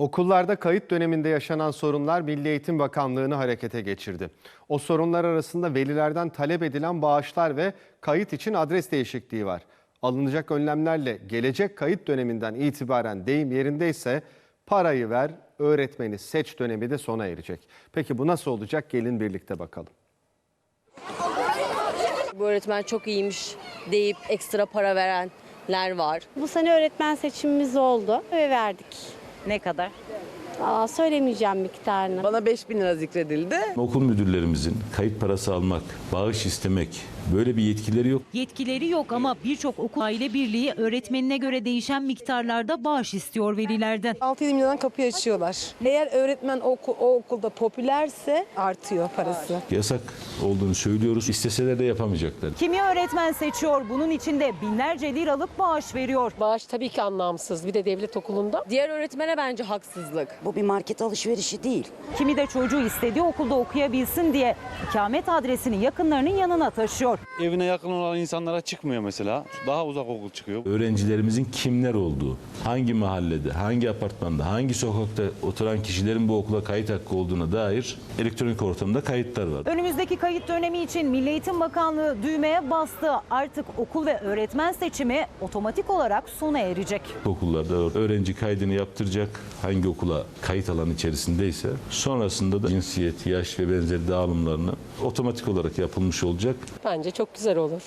Okullarda kayıt döneminde yaşanan sorunlar Milli Eğitim Bakanlığı'nı harekete geçirdi. O sorunlar arasında velilerden talep edilen bağışlar ve kayıt için adres değişikliği var. Alınacak önlemlerle gelecek kayıt döneminden itibaren deyim yerindeyse parayı ver, öğretmeni seç dönemi de sona erecek. Peki bu nasıl olacak? Gelin birlikte bakalım. Bu öğretmen çok iyiymiş deyip ekstra para verenler var. Bu sene öğretmen seçimimiz oldu ve verdik. Ne kadar? Aa, söylemeyeceğim miktarını. Bana 5000 lira zikredildi. Okul müdürlerimizin kayıt parası almak, bağış istemek böyle bir yetkileri yok. Yetkileri yok ama birçok okul aile birliği öğretmenine göre değişen miktarlarda bağış istiyor velilerden. 6-7 milyondan kapıyı açıyorlar. Eğer öğretmen o, oku- o okulda popülerse artıyor parası. Yasak olduğunu söylüyoruz. İsteseler de yapamayacaklar. Kimi öğretmen seçiyor bunun içinde binlerce liralık bağış veriyor. Bağış tabii ki anlamsız. Bir de devlet okulunda. Diğer öğretmene bence haksızlık. Bu bir market alışverişi değil. Kimi de çocuğu istediği okulda okuyabilsin diye ikamet adresini yakınlarının yanına taşıyor. Evine yakın olan insanlara çıkmıyor mesela. Daha uzak okul çıkıyor. Öğrencilerimizin kimler olduğu, hangi mahallede, hangi apartmanda, hangi sokakta oturan kişilerin bu okula kayıt hakkı olduğuna dair elektronik ortamda kayıtlar var. Önümüzdeki kayıt dönemi için Milli Eğitim Bakanlığı düğmeye bastı. Artık okul ve öğretmen seçimi otomatik olarak sona erecek. Okullarda öğrenci kaydını yaptıracak hangi okula kayıt alan içerisindeyse sonrasında da cinsiyet, yaş ve benzeri dağılımlarını otomatik olarak yapılmış olacak. Bence çok güzel olur.